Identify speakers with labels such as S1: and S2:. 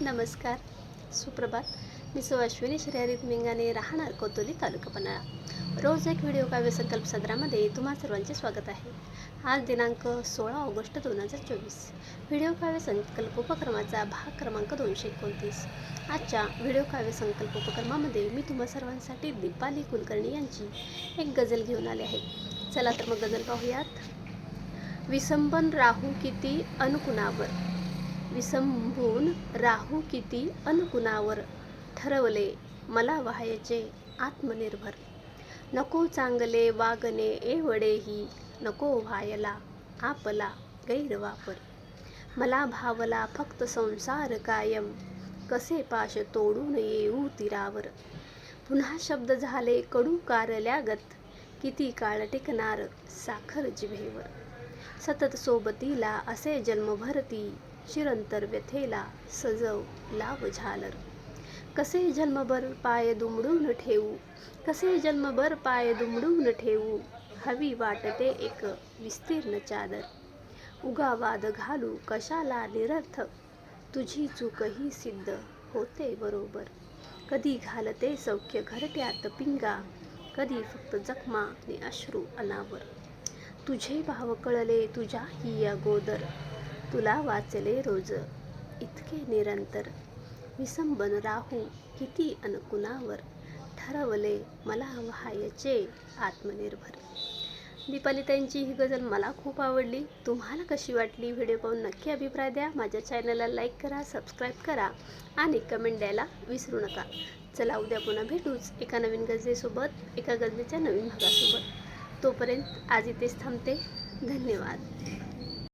S1: नमस्कार. सुप्रभात. मी सौ अश्विनी श्रेहरीत मिंगाने राहणार कोतोली तालुका पन्हाळा. रोज एक व्हिडिओ काव्य संकल्प सदरामध्ये तुम्हा सर्वांचे स्वागत आहे. आज दिनांक सोळा ऑगस्ट दोन हजार चोवीस. व्हिडिओ काव्य संकल्प उपक्रमाचा भाग क्रमांक दोनशे एकोणतीस. आजच्या व्हिडिओ काव्य संकल्प उपक्रमामध्ये मी तुम्हा सर्वांसाठी दीपाली कुलकर्णी यांची एक गझल घेऊन आले आहे. चला तर मग गझल पाहूयात. विसंबन राहू किती अनुकुणावर? विसंबून राहू किती अनुकुणावर ठरवले मला व्हायचे आत्मनिर्भर. नको चांगले वागणे एवढेही नको व्हायला आपला गैरवापर. मला भावला फक्त संसार कायम कसे पाश तोडून येऊ तीरावर. पुन्हा शब्द झाले कडू कारल्यागत किती काळ टिकणार साखर जिभेवर. सतत सोबतीला असे जन्मभरती चिरंतर व्यथेला सजव लाव झालर. कसे जन्मभर पाय दुमडून ठेवू? कसे जन्मभर पाय दुमडून ठेवू? हवी वाटते एक विस्तीर्ण चादर. उगा वाद घालू कशाला निरर्थ? तुझी चूकही सिद्ध होते बरोबर. कधी घालते सौख्य घरट्यात पिंगा? कधी फक्त जखमा आणि अश्रू अनावर. तुझे भाव कळले तुझ्याही अगोदर तुला वाचले रोज. इतके निरंतर. विसंबन राहू किती अनकुणावर ठरवले मला व्हायचे आत्मनिर्भर. दीपालिताईंची ही गझल मला खूप आवडली. तुम्हाला कशी वाटली व्हिडिओ पाहून नक्की अभिप्राय द्या. माझ्या चॅनलला लाईक करा सबस्क्राईब करा आणि कमेंट द्यायला विसरू नका. चला उद्या पुन्हा भेटूच एका नवीन गजलेसोबत एका गजलेच्या नवीन भागासोबत. तोपर्यंत आज इथेच थांबते. धन्यवाद.